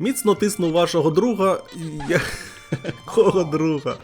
Міцно тисну вашого друга. Я... Кого друга?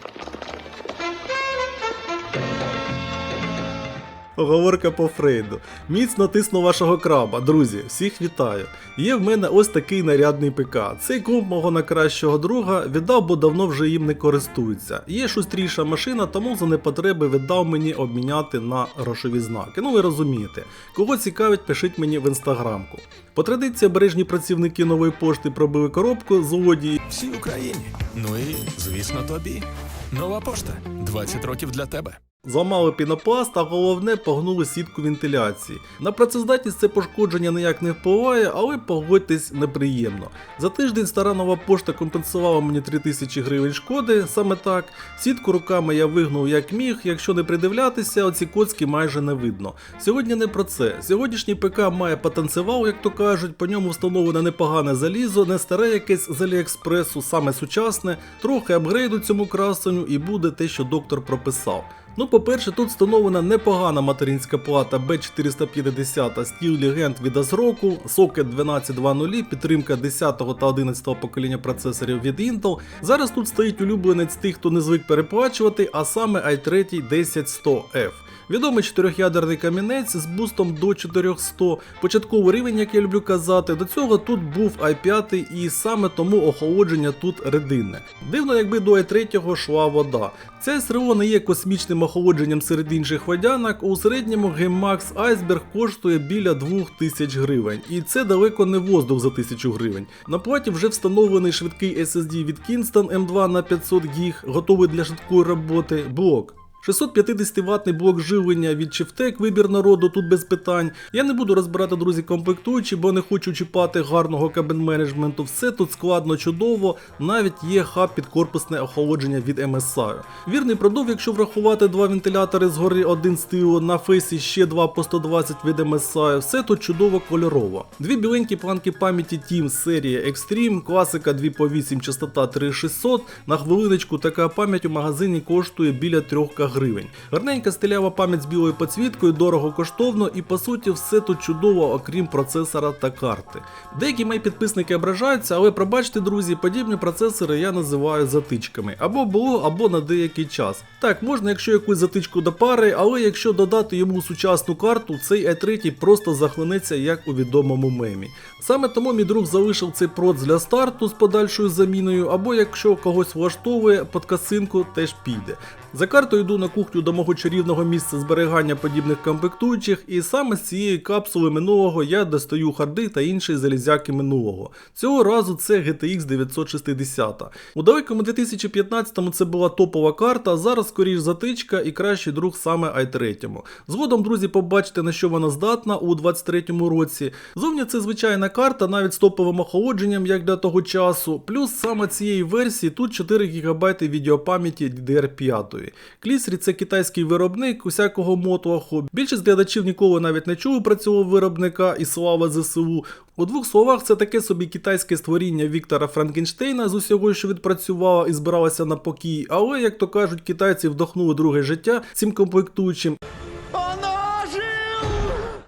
Оговорка по Фрейду. Міцно тисну вашого краба. Друзі, всіх вітаю. Є в мене ось такий нарядний ПК. Цей комп мого найкращого друга віддав, бо давно вже їм не користується. Є шустріша машина, тому за непотреби віддав мені обміняти на грошові знаки. Ну ви розумієте. Кого цікавить, пишіть мені в інстаграмку. По традиції обережні працівники нової пошти пробили коробку з Оді Всій Україні. Ну і, звісно, тобі. Нова пошта. 20 років для тебе. Зламали пінопласт, а головне погнули сітку вентиляції. На працездатність це пошкодження ніяк не впливає, але погодьтесь неприємно. За тиждень стара нова пошта компенсувала мені 3000 гривень шкоди, саме так. Сітку руками я вигнув як міг, якщо не придивлятися, оці коцки майже не видно. Сьогодні не про це. Сьогоднішній ПК має потенціал, як то кажуть, по ньому встановлене непогане залізо, не старе якесь з Аліекспресу, саме сучасне, трохи апгрейду цьому красенню і буде те, що доктор прописав. Ну, по-перше, тут встановлена непогана материнська плата B450 Steel Legend від Азроку, сокет 1220, підтримка 10 та 11 покоління процесорів від Intel. Зараз тут стоїть улюбленець тих, хто не звик переплачувати, а саме i3 10100F. Відомий чотирьохядерний камінець з бустом до 400, початковий рівень, як я люблю казати. До цього тут був i5 і саме тому охолодження тут рединне. Дивно, якби до i3 шла вода. Це СРО не є космічним охолодженням серед інших водянок. У середньому GameMax Iceberg коштує біля 2000 гривень, і це далеко не воздух за 1000 гривень. На платі вже встановлений швидкий SSD від Kingston M2 на 500 г, готовий для швидкої роботи. Блок. 650 ватний блок живлення від Chieftec, вибір народу тут без питань. Я не буду розбирати, друзі, комплектуючі, бо не хочу чіпати гарного кабін менеджменту. Все тут складно, чудово, навіть є хаб під корпусне охолодження від MSI. Вірний продов, якщо врахувати два вентилятори згори, один з тилу, на фейсі ще два по 120 від MSI, все тут чудово кольорово. Дві біленькі планки пам'яті Team серії Extreme, класика 2 по 8, частота 3600. На хвилиночку така пам'ять у магазині коштує біля 3 гривень. Гарненька стилява пам'ять з білою підсвіткою, дорого коштовно і по суті все тут чудово, окрім процесора та карти. Деякі мої підписники ображаються, але пробачте, друзі, подібні процесори я називаю затичками. Або було, або на деякий час. Так, можна, якщо якусь затичку до пари, але якщо додати йому сучасну карту, цей i3 просто захлинеться як у відомому мемі. Саме тому мій друг залишив цей проц для старту з подальшою заміною, або якщо когось влаштовує, під касинку теж піде. За картою йду на кухню до мого чарівного місця зберігання подібних комплектуючих, і саме з цієї капсули минулого я достаю харди та інші залізяки минулого. Цього разу це GTX 960. У далекому 2015-му це була топова карта, зараз скоріш затичка і кращий друг саме i3. Згодом, друзі, побачите на що вона здатна у 23-му році. Зовні це звичайна карта, навіть з топовим охолодженням, як для того часу. Плюс саме цієї версії тут 4 ГБ відеопам'яті DDR5. Клісрі це китайський виробник усякого мотлоху. Більшість глядачів ніколи навіть не чули про цього виробника і слава ЗСУ. У двох словах, це таке собі китайське створіння Віктора Франкенштейна з усього, що відпрацювала і збиралася на покій, але, як то кажуть, китайці вдохнули друге життя цим комплектуючим.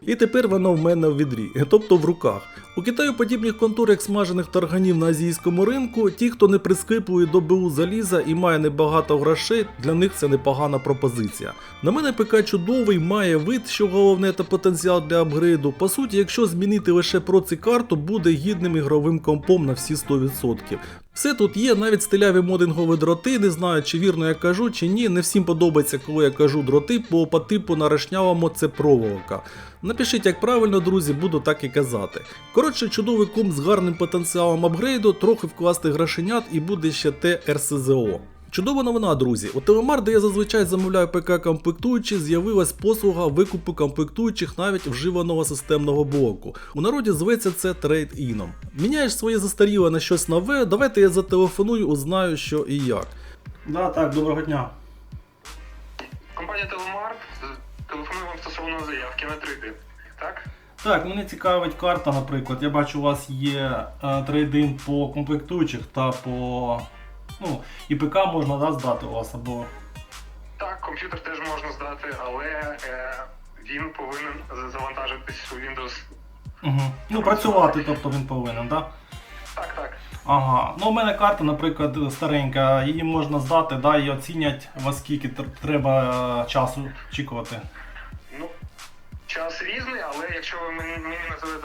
І тепер воно в мене в відрі, тобто в руках. У Китаю подібних контур, як смажених тарганів на азійському ринку, ті, хто не прискипує до БУ заліза і має небагато грошей, для них це непогана пропозиція. На мене ПК чудовий, має вид, що головне та потенціал для апгрейду. По суті, якщо змінити лише проці карту, буде гідним ігровим компом на всі 100%. Все тут є, навіть стиляві модингові дроти, не знаю, чи вірно я кажу, чи ні. Не всім подобається, коли я кажу дроти, бо по типу нарешнявому це проволока. Напишіть, як правильно, друзі, буду так і казати. Коротше, чудовий комп з гарним потенціалом апгрейду, трохи вкласти грошенят і буде ще те РСЗО. Чудова новина, друзі. У Телемар, де я зазвичай замовляю ПК комплектуючі, з'явилась послуга викупу комплектуючих навіть вживаного системного блоку. У народі зветься це трейд-іном. Міняєш своє застаріле на щось нове, давайте я зателефоную, узнаю, що і як. Да, так, доброго дня. Компанія Телемарк телефонує вам стосовно заявки на трейдинг, так? Так, мене цікавить карта, наприклад. Я бачу, у вас є е, трейдинг по комплектуючих та по. Ну, і ПК можна да, здати у вас або. Так, комп'ютер теж можна здати, але е, він повинен завантажитись у Windows. Угу. Ну, працювати, тобто він повинен, так? Да? Так, так. Ага, ну у мене карта, наприклад, старенька, її можна здати, да, і оцінять, во скільки треба е, часу очікувати. Час різний, але якщо ви мені, мені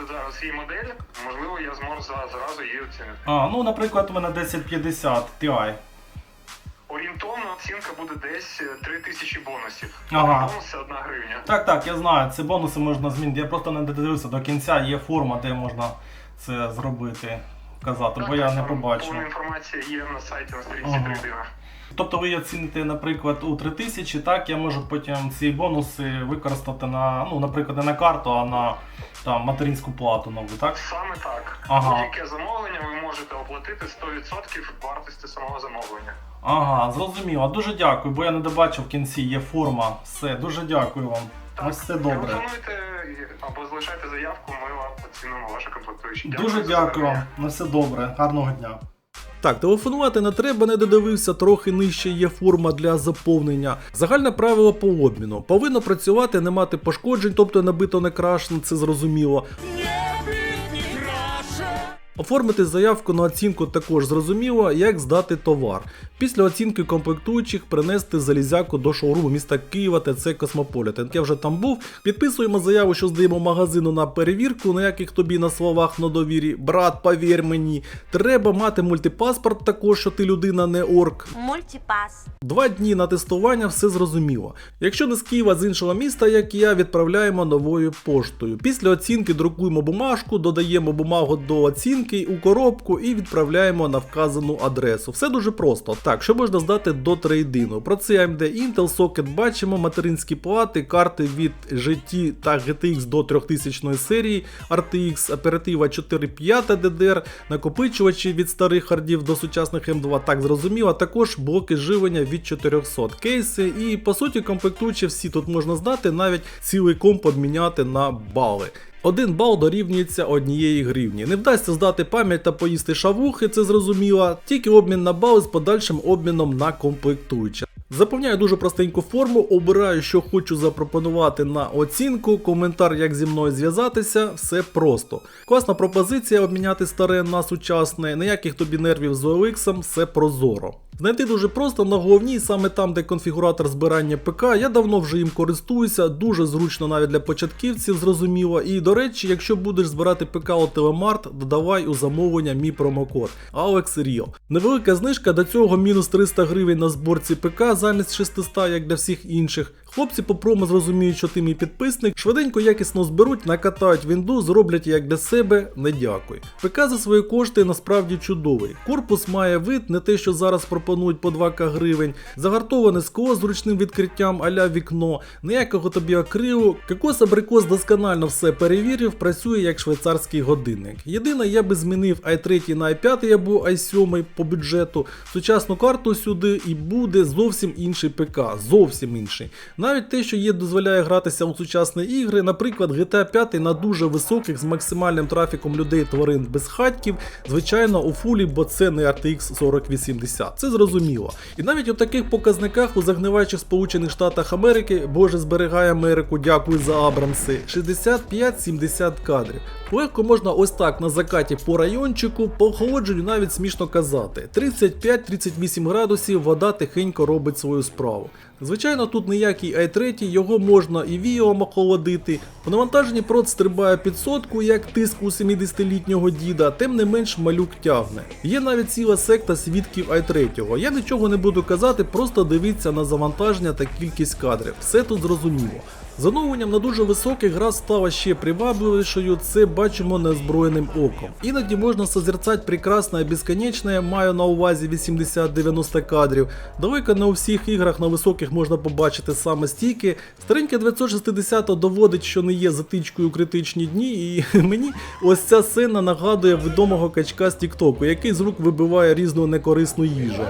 зараз свій модель, можливо, я зможу зразу її оцінити. А, ну, наприклад, у мене 1050 Ti. Орієнтовна оцінка буде десь е, 3000 бонусів. Ага. Бонус це 1 гривня. Так, так, я знаю, це бонуси можна змінити. Я просто не додивився до кінця, є форма, де можна це зробити, вказати, бо я не побачив. Інформація є на сайті на сторінці Ага. 3. Тобто ви її оціните, наприклад, у 3000, так, я можу потім ці бонуси використати на, ну, наприклад, не на карту, а на там, материнську плату нову, так? Саме так. Ага. Будь-яке замовлення ви можете оплатити 100% вартості самого замовлення. Ага, зрозуміло. Дуже дякую, бо я не добачив в кінці, є форма. Все, дуже дякую вам. Так, Ось все добре. Телефонуйте або залишайте заявку, ми вам оцінимо ваше комплектуючі. Дуже дякую На все добре. Гарного дня. Так, телефонувати не треба, не додивився, трохи нижче є форма для заповнення. Загальне правило по обміну. Повинно працювати, не мати пошкоджень, тобто набито не крашено, це зрозуміло. Оформити заявку на оцінку також зрозуміло, як здати товар. Після оцінки комплектуючих принести залізяку до шоуруму міста Києва ТЦ Космополітен. Я вже там був. Підписуємо заяву, що здаємо магазину на перевірку, на яких тобі на словах на довірі. Брат, повір мені, треба мати мультипаспорт також, що ти людина не орк. Мультипас. Два дні на тестування все зрозуміло. Якщо не з Києва, з іншого міста, як і я, відправляємо новою поштою. Після оцінки друкуємо бумажку, додаємо бумагу до оцінки у коробку і відправляємо на вказану адресу. Все дуже просто. Так, що можна здати до трейдину? Про це AMD Intel Socket бачимо, материнські плати, карти від GT та GTX до 3000 серії, RTX, оператива 4.5 DDR, накопичувачі від старих хардів до сучасних M2, так зрозуміло, також блоки живлення від 400 кейси. І по суті, комплектуючі всі тут можна здати, навіть цілий комп обміняти на бали. Один бал дорівнюється однієї гривні. Не вдасться здати пам'ять та поїсти шавухи, це зрозуміло, тільки обмін на бали з подальшим обміном на комплектуючі. Заповняю дуже простеньку форму, обираю, що хочу запропонувати на оцінку, коментар, як зі мною зв'язатися, все просто. Класна пропозиція обміняти старе на сучасне, ніяких тобі нервів з OLX, все прозоро. Знайти дуже просто на головній, саме там, де конфігуратор збирання ПК, я давно вже їм користуюся, дуже зручно навіть для початківців, зрозуміло. І до речі, якщо будеш збирати ПК у Телемарт, додавай у замовлення мій промокод AlexReal. Невелика знижка до цього мінус 300 гривень на зборці ПК замість 600, як для всіх інших. Хлопці по промо зрозуміють, що ти мій підписник, швиденько якісно зберуть, накатають вінду, зроблять як для себе, не дякую. ПК за свої кошти насправді чудовий. Корпус має вид, не те, що зараз пропонують по 2к гривень, загартоване скло з ручним відкриттям а-ля вікно, ніякого тобі акрилу. Кокос абрикос досконально все перевірив, працює як швейцарський годинник. Єдине, я би змінив i3 на i5 або i7 по бюджету, сучасну карту сюди і буде зовсім інший ПК, зовсім інший. Навіть те, що є, дозволяє гратися у сучасні ігри, наприклад, GTA 5 на дуже високих з максимальним трафіком людей тварин без хатків, звичайно, у фулі, бо це не RTX 4080. Це зрозуміло. І навіть у таких показниках у загниваючих Сполучених Штатах Америки, Боже зберігає Америку, дякую за Абрамси, 65-70 кадрів. Легко можна ось так на закаті по райончику, по охолодженню навіть смішно казати. 35-38 градусів вода тихенько робить свою справу. Звичайно, тут ніякий i3, його можна і віом охолодити. По навантаженні прот стрибає під сотку, як тиск у 70-літнього діда, тим не менш малюк тягне. Є навіть ціла секта свідків i3. Я нічого не буду казати, просто дивіться на завантаження та кількість кадрів. Все тут зрозуміло. З оновленням на дуже високих гра стала ще привабливішою, це бачимо неозброєним оком. Іноді можна созерцати прекрасне і безконечне, маю на увазі 80-90 кадрів. Далеко не у всіх іграх на високих можна побачити саме стільки. Стареньке 960 доводить, що не є затичкою у критичні дні, і мені ось ця сцена нагадує відомого качка з Тіктоку, який з рук вибиває різну некорисну їжу.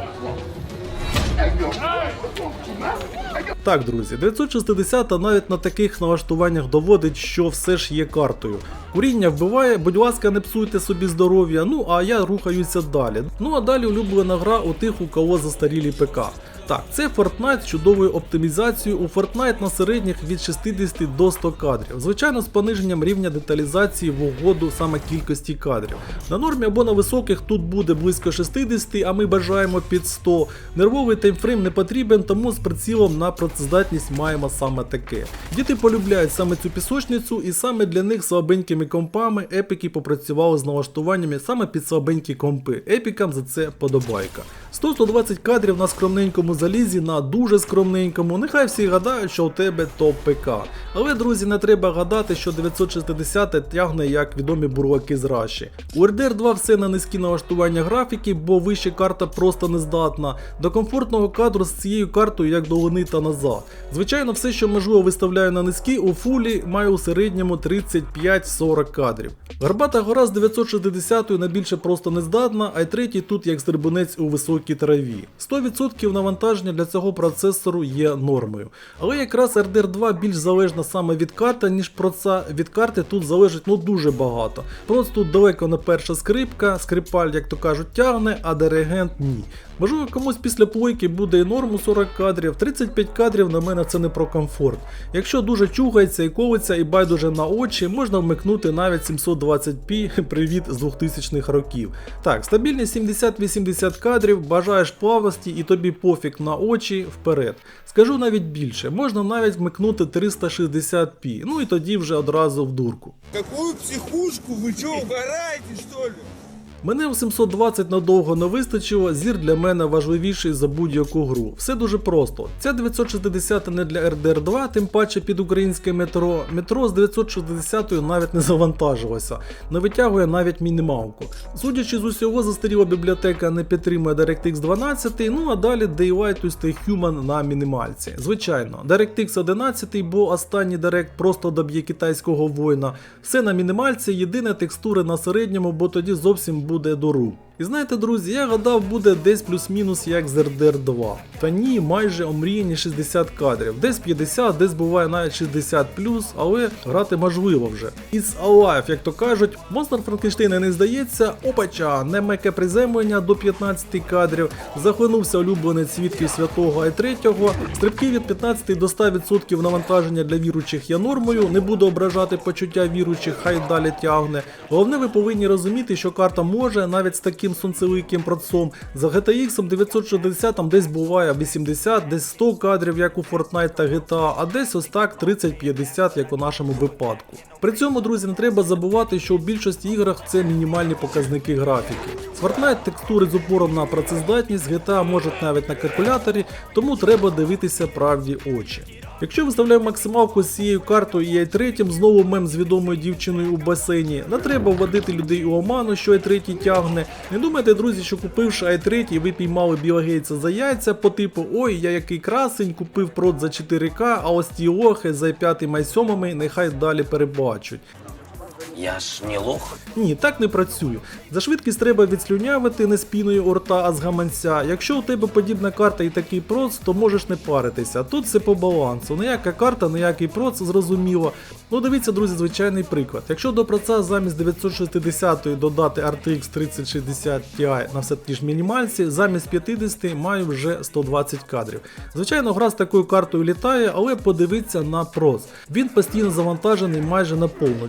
Так, друзі, 960 навіть на таких налаштуваннях доводить, що все ж є картою. Куріння вбиває, будь ласка, не псуйте собі здоров'я, ну а я рухаюся далі. Ну а далі улюблена гра у тих, у кого застарілі ПК. Так, це Fortnite з чудовою оптимізацією. У Fortnite на середніх від 60 до 100 кадрів. Звичайно, з пониженням рівня деталізації в угоду саме кількості кадрів. На нормі або на високих тут буде близько 60, а ми бажаємо під 100. Нервовий таймфрейм не потрібен, тому з прицілом на працездатність маємо саме таке. Діти полюбляють саме цю пісочницю, і саме для них слабенькими компами епіки попрацювали з налаштуваннями саме під слабенькі компи. Епікам за це подобайка. 100-120 кадрів на скромненькому залізі, на дуже скромненькому. Нехай всі гадають, що у тебе топ ПК. Але, друзі, не треба гадати, що 960 тягне як відомі бурлаки з Раші. У RDR 2 все на низькі налаштування графіки, бо вище карта просто не здатна. До комфортного кадру з цією картою як до луни та назад. Звичайно, все, що можливо виставляю на низькі, у фулі маю у середньому 35-40 кадрів. Гарбата гора з 960 на більше просто не здатна, а й третій тут як стрибунець у високій траві. 100% навантаження для цього процесору є нормою. Але якраз RDR 2 більш залежна саме від карти, ніж проца. Від карти тут залежить ну дуже багато. Просто тут далеко не перша скрипка, скрипаль, як то кажуть, тягне, а диригент ні. Можливо, комусь після плойки буде і норму 40 кадрів, 35 кадрів на мене це не про комфорт. Якщо дуже чугається і колиться і байдуже на очі, можна вмикнути навіть 720p привіт з 2000-х років. Так, стабільні 70-80 кадрів, бажаєш плавності і тобі пофіг на очі вперед. Скажу навіть більше, можна навіть вмикнути 360p, ну і тоді вже одразу в дурку. Какую психушку? Ви чого, вгораєте, що ли? Мене у 720 надовго не вистачило, зір для мене важливіший за будь-яку гру. Все дуже просто. Ця 960 не для RDR 2, тим паче під українське метро. Метро з 960 навіть не завантажилося, не витягує навіть мінімалку. Судячи з усього, застаріла бібліотека не підтримує DirectX 12, ну а далі Daylight to Stay Human на мінімальці. Звичайно, DirectX 11, бо останній Direct просто доб'є китайського воїна. Все на мінімальці, єдине текстури на середньому, бо тоді зовсім буде до рук. І знаєте, друзі, я гадав, буде десь плюс-мінус як з RDR 2. Та ні, майже омріяні 60 кадрів. Десь 50, десь буває навіть 60 але грати можливо вже. It's alive, як то кажуть, монстр Франкенштейна не здається, опача, немеке приземлення до 15 кадрів, захлинувся улюблений свідків святого i3, стрибки від 15 до 100% навантаження для віручих є нормою, не буду ображати почуття віручих, хай далі тягне. Головне, ви повинні розуміти, що карта може навіть з таким сонцевиким процом. За GTX 960 там десь буває 80, десь 100 кадрів, як у Fortnite та GTA, а десь ось так 30-50, як у нашому випадку. При цьому, друзі, не треба забувати, що у більшості іграх це мінімальні показники графіки. З Fortnite текстури з упором на працездатність, GTA можуть навіть на калькуляторі, тому треба дивитися правді очі. Якщо виставляю максималку з цією картою і i3, знову мем з відомою дівчиною у басейні, не треба вводити людей у оману, що i3 тягне. Не думайте, друзі, що купивши i3, ви піймали Біла Гейтса за яйця по типу Ой, я який красень, купив прот за 4К, а ось ті лохи за 5 і 7 нехай далі перебачуть. Я ж не лох. Ні, так не працює. За швидкість треба відслюнявити не з піною у рта, а з гаманця. Якщо у тебе подібна карта і такий проц, то можеш не паритися. Тут все по балансу. Ніяка карта, ніякий проц, зрозуміло. Ну дивіться, друзі, звичайний приклад. Якщо до проца замість 960 додати RTX 3060 Ti на все ті ж мінімальці, замість 50 маю вже 120 кадрів. Звичайно, гра з такою картою літає, але подивіться на проц. Він постійно завантажений майже наповно.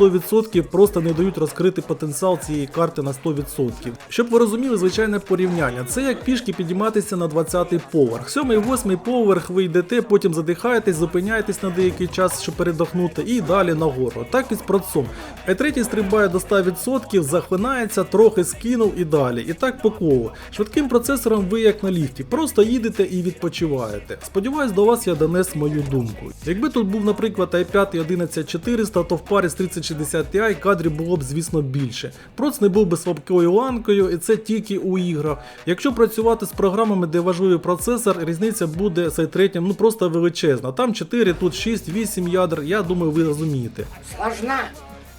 80-100% просто не дають розкрити потенціал цієї карти на 100%. Щоб ви розуміли, звичайне порівняння. Це як пішки підійматися на 20-й поверх. 7-8 поверх ви йдете, потім задихаєтесь, зупиняєтесь на деякий час, щоб передохнути, і далі нагору. Так і з процом. Е3 стрибає до 100%, захлинається, трохи скинув і далі. І так по колу. Швидким процесором ви як на ліфті, просто їдете і відпочиваєте. Сподіваюсь, до вас я донес мою думку. Якби тут був, наприклад, i5 11400, то в парі з 3060 Ti кадрів було б, звісно, більше. Проц не був би слабкою ланкою, і це тільки у іграх. Якщо працювати з програмами, де важливий процесор, різниця буде з i3 ну просто величезна. Там 4, тут 6, 8 ядер, я думаю, ви розумієте. Сложна.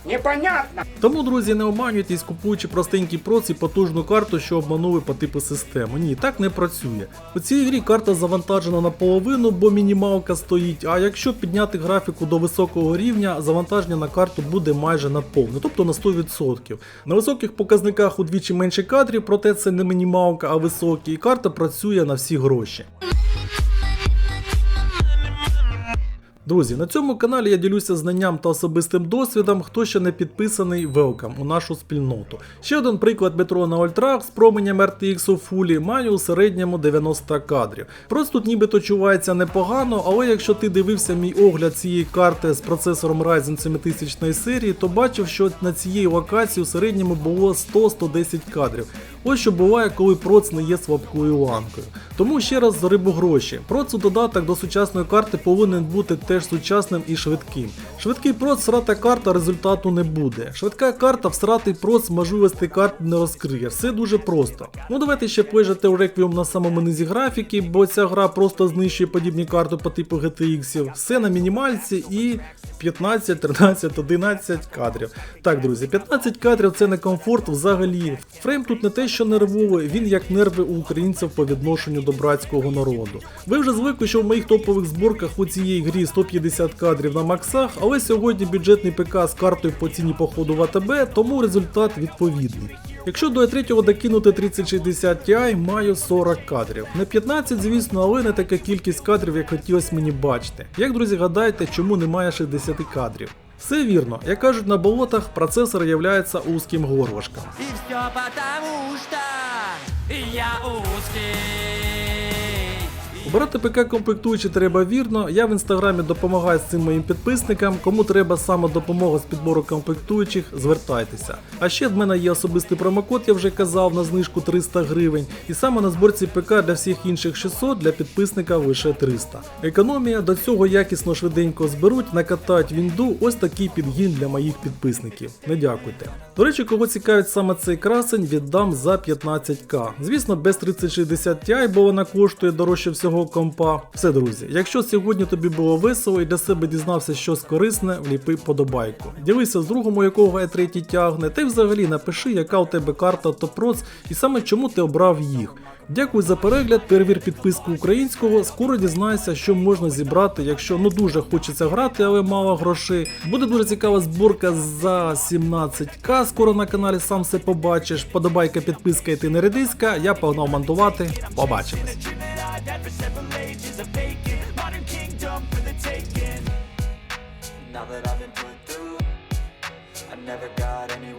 Непонятно. Тому, друзі, не обманюйтесь, купуючи простенький проц і потужну карту, що обманули по типу системи. Ні, так не працює. У цій грі карта завантажена наполовину, бо мінімалка стоїть. А якщо підняти графіку до високого рівня, завантаження на карту буде майже на повне, тобто на 100%. На високих показниках удвічі менше кадрів, проте це не мінімалка, а високі, і карта працює на всі гроші. Друзі, на цьому каналі я ділюся знанням та особистим досвідом. Хто ще не підписаний, welcome у нашу спільноту. Ще один приклад метро на Ультрах з променем RTX у фулі має у середньому 90 кадрів. Просто тут нібито чувається непогано, але якщо ти дивився мій огляд цієї карти з процесором Ryzen 7000 серії, то бачив, що на цієї локації у середньому було 100-110 кадрів. Ось що буває, коли проц не є слабкою ланкою. Тому ще раз за рибу гроші. Проц у додаток до сучасної карти повинен бути теж сучасним і швидким. Швидкий проц срата карта результату не буде. Швидка карта всратий проц можливостей карти не розкриє. Все дуже просто. Ну давайте ще поїжджати у реквіум на самому низі графіки, бо ця гра просто знищує подібні карти по типу GTX. Все на мінімальці і 15, 13, 11 кадрів. Так, друзі, 15 кадрів це не комфорт взагалі. Фрейм тут не те, що нервовий, він як нерви у українців по відношенню до братського народу. Ви вже звикли, що в моїх топових зборках у цієї грі 150 кадрів на максах, але сьогодні бюджетний ПК з картою по ціні походу в АТБ, тому результат відповідний. Якщо до E3 докинути 3060 Ti, маю 40 кадрів. Не 15, звісно, але не така кількість кадрів, як хотілося мені бачити. Як друзі гадаєте, чому немає 60 кадрів? Все вірно, як кажуть на болотах, процесор являється узким горлышком. І все потому, що я узкий. Обирати ПК комплектуючі треба вірно. Я в інстаграмі допомагаю з цим моїм підписникам. Кому треба саме допомога з підбору комплектуючих, звертайтеся. А ще в мене є особистий промокод, я вже казав, на знижку 300 гривень. І саме на зборці ПК для всіх інших 600, для підписника лише 300. Економія до цього якісно швиденько зберуть, накатають вінду. Ось такий підгін для моїх підписників. Не дякуйте. До речі, кого цікавить саме цей красень, віддам за 15к. Звісно, без 3060 Ti, бо вона коштує дорожче всього компа. Все, друзі, якщо сьогодні тобі було весело і для себе дізнався щось корисне, вліпи подобайку. Ділися з другом, у якого E3 тягне, та й взагалі напиши, яка у тебе карта Топроц і саме чому ти обрав їх. Дякую за перегляд, перевір підписку українського. Скоро дізнайся, що можна зібрати, якщо ну дуже хочеться грати, але мало грошей. Буде дуже цікава зборка за 17к. Скоро на каналі сам все побачиш. Подобайка, підписка і ти не редиска. Я погнав монтувати. Побачимось. I've for several ages A vacant modern kingdom for the taking. Now that I've been put through I never got anywhere